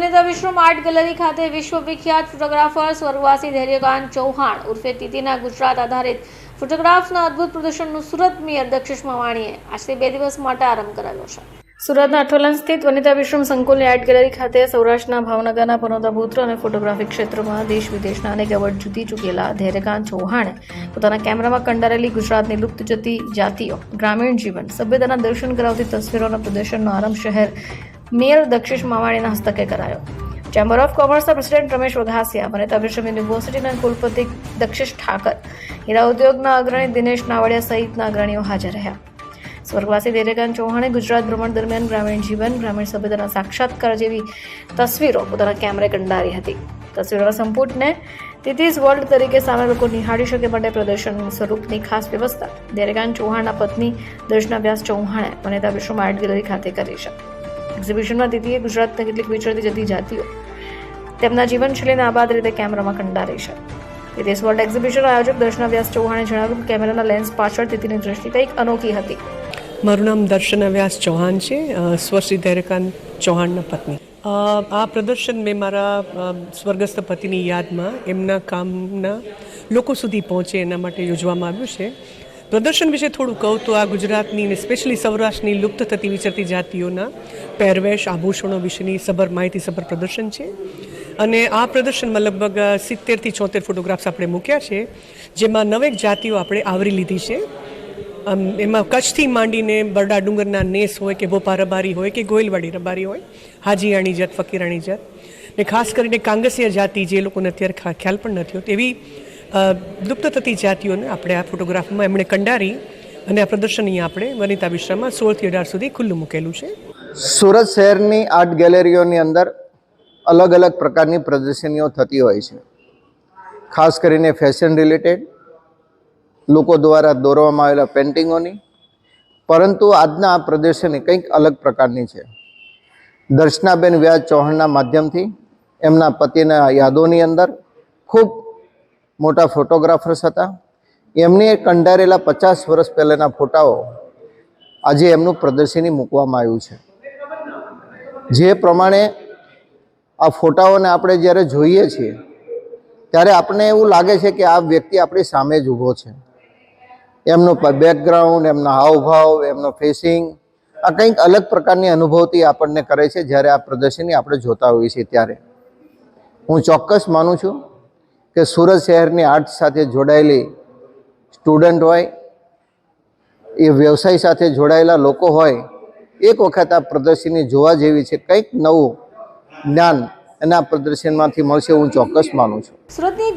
Vanita Vishwam art gallery ખાતે વિશ્વવિખ્યાત photographer સ્વર્ગવાસી ધૈર્યકાન Chauhan ઉર્ફે તીતીના ગુજરાત આધારિત ફોટોગ્રાફ્સના અદ્ભુત પ્રદર્શનનું સુરત મેયર દક્ષિશ મવાણીએ આજથી બે દિવસ માટે આરંભ કરાવ્યો છે. સુરતના અઠવલન સ્થિત વનિતા વિશ્રમ સંકુલની આર્ટ ગેલેરી ખાતે સૌરાષ્ટ્રના ભાવનગરના પનોતા પુત્ર અને ફોટોગ્રાફી ક્ષેત્રમાં દેશ વિદેશના અનેક એવોર્ડ જીતી ચૂકેલા ધૈર્યકાંત ચૌહાણે પોતાના કેમેરામાં કંડારેલી ગુજરાતની લુપ્ત જતી જાતિઓ, ગ્રામીણ જીવન, સભ્યતાના દર્શન કરાવતી તસવીરોના પ્રદર્શનનો આરંભ શહેર મેયર દક્ષિશ માવાણીના હસ્તકે કરાયો. ચેમ્બર ઓફ કોમર્સના પ્રેસિડેન્ટ રમેશ વઘાસિયા વનિતા વિશ્વમ યુનિવર્સિટીના કુલપતિ દક્ષિશ ઠાકર, હીરા ઉદ્યોગના અગ્રણી દિનેશ નાવડિયા સહિતના અગ્રણીઓ હાજર રહ્યા. સ્વર્ગવાસી દેરેકાંત ચૌહાણે ગુજરાત ભ્રમણ દરમિયાન ગ્રામીણ જીવન, ગ્રામીણ સભ્યતાના સાક્ષાત્કાર જેવી તસવીરો પોતાના કેમેરે કંડારી હતી. તસવીરોના સંપુટને તિથિસ વર્લ્ડ તરીકે સામે લોકો નિહાળી શકે માટે પ્રદર્શન સ્વરૂપની ખાસ વ્યવસ્થા દેરેકાંત ચૌહાણના પત્ની દર્શના વ્યાસ ચૌહાણે વનિતા વિશ્વમાં આર્ટ ગેલેરી ખાતે કરી છે. એક્ઝિબિશનમાં તિથિએ ગુજરાતની કેટલીક વિચરતી જતી જાતિઓ. તેમના જીવનશૈલીને આબાદ રીતે કેમેરામાં કંડારી છે. વિદેશ વર્લ્ડ એક્ઝિબિશન આયોજક દર્શના વ્યાસ ચૌહાણે જણાવ્યું કે કેમેરાના લેન્સ પાછળ તિથિની દ્રષ્ટિ કંઈક અનોખી હતી. મારું નામ દર્શના વ્યાસ ચૌહાણ છે સ્વશ્રી ધૈર્યકાંત ચૌહાણના પત્ની. આ પ્રદર્શન મેં મારા સ્વર્ગસ્થ પતિની યાદમાં એમના કામના લોકો સુધી પહોંચે એના માટે યોજવામાં આવ્યું છે. પ્રદર્શન વિશે થોડું કહું તો આ ગુજરાતની ને સ્પેશિયલી સૌરાષ્ટ્રની લુપ્ત થતી વિચરતી જાતિઓના પહેરવેશ, આભૂષણો વિશેની સબર માહિતી સબર પ્રદર્શન છે. અને આ પ્રદર્શનમાં લગભગ સિત્તેરથી છોતેર ફોટોગ્રાફ્સ આપણે મૂક્યા છે, જેમાં નવેક જાતિઓ આપણે આવરી લીધી છે. એમાં કચ્છથી માંડીને બરડા ડુંગરના નેસ હોય કે ભોપા રબારી હોય કે ગોયલવાડી રબારી હોય, હાજીયાણી જાત, ફકીરાણી જાત. ને ખાસ કરીને કાંગસિયા જાતિ જે લોકોને અત્યારે ખ્યાલ પણ નથી હોતો એવી લુપ્ત થતી જાતિઓને આપણે આ ફોટોગ્રાફમાં એમણે કંડારી અને આ પ્રદર્શન આપણે વનિતા વિશ્રામમાં સોળથી અઢાર સુધી ખુલ્લું મૂકેલું છે. સુરત શહેરની આર્ટ ગેલેરીઓની અંદર અલગ અલગ પ્રકારની પ્રદર્શનીઓ થતી હોય છે. ખાસ કરીને ફેશન રિલેટેડ લોકો દ્વારા દોરવામાં આવેલા પેન્ટિંગોની પરંતુ આજના આ પ્રદર્શની કંઈક અલગ પ્રકારની છે. દર્શનાબેન વ્યાજ ચૌહાણના માધ્યમથી એમના પતિના યાદોની અંદર ખૂબ મોટા ફોટોગ્રાફર્સ હતા. એમને કંડારેલા પચાસ વર્ષ પહેલાંના ફોટાઓ આજે એમનું પ્રદર્શની મૂકવામાં આવ્યું છે. જે પ્રમાણે આ ફોટાઓને આપણે જ્યારે જોઈએ છીએ, ત્યારે આપણને એવું લાગે છે કે આ વ્યક્તિ આપણી સામે જ ઊભો છે. એમનો બેકગ્રાઉન્ડ એમના હાવભાવ, એમનો ફેસિંગ આ કંઈક અલગ પ્રકારની અનુભૂતિ આપણને કરે છે જ્યારે આ પ્રદર્શની આપણે જોતા હોઈએ છીએ ત્યારે. હું ચોક્કસ માનું છું કે સુરત શહેરની આર્ટ સાથે જોડાયેલી સ્ટુડન્ટ હોય, એ વ્યવસાય સાથે જોડાયેલા લોકો હોય, એક વખત આ પ્રદર્શની જોવા જેવી છે, કંઈક નવું જ્ઞાન એના પ્રદર્શનમાંથી મળશે, હું ચોક્કસ માનું છું. સુરતની